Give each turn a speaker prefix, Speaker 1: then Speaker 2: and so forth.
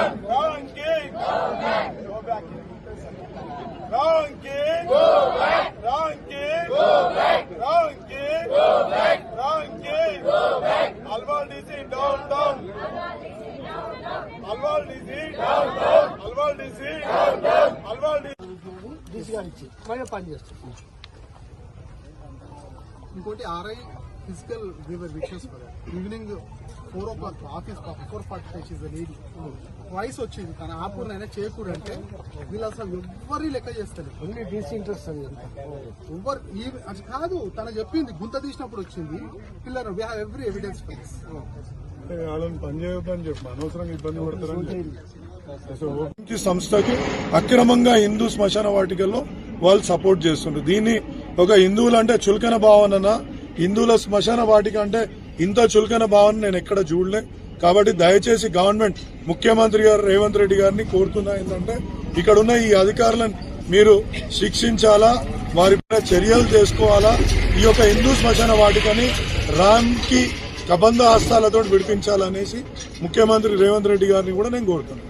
Speaker 1: Wrong king. Go back. Go back. Wrong king. Go back. Wrong king. Go back. Wrong king. Go back. Wrong king. Go back. Alwal DC down down. Alwal DC down down. Alwal DC down down. Alwal DC.
Speaker 2: DC గారు ఇచ్చి మళ్ళీ పని చేస్తాం
Speaker 3: ఇంకోటి RI physical వీవర్ wishes evening four o'clock office four forty five is lady voice వచ్చింది. తన ఆపూర్నైనా చేయకూడదు అంటే వీళ్ళు అసలు ఎవ్వరి లెక్క చేస్తారు
Speaker 2: ఓన్లీ డీసీ ఇంట్రెస్ట్ అది
Speaker 3: ఎవ్వరు అది కాదు తను చెప్పింది గుంత తీసినప్పుడు వచ్చింది. పిల్లలు వీ హావ్ ఎవ్రీ ఎవిడెన్స్
Speaker 1: వాళ్ళని పని చేయొద్దని చెప్పి. అనవసరంగా ఇబ్బంది పడతారని సంస్థకి అక్రమంగా హిందూ శ్మశాన వాటికల్లో వాళ్ళు సపోర్ట్ చేస్తుంటారు దీన్ని ఒక హిందువులు అంటే చులకన భావన హిందువుల శ్మశాన వాటిక అంటే ఇంత చులకన భావన నేను ఎక్కడ చూడలే. కాబట్టి దయచేసి గవర్నమెంట్ ముఖ్యమంత్రి గారు రేవంత్ రెడ్డి గారిని కోరుతున్నా ఏంటంటే ఇక్కడ ఉన్న ఈ అధికారులను మీరు శిక్షించాలా వారి చర్యలు చేసుకోవాలా ఈ యొక్క హిందూ శ్మశాన వాటికని రామ్కి కబంధ హస్తాలతో విడిపించాలనేసి ముఖ్యమంత్రి రేవంత్ రెడ్డి గారిని కూడా నేను కోరుతున్నాను.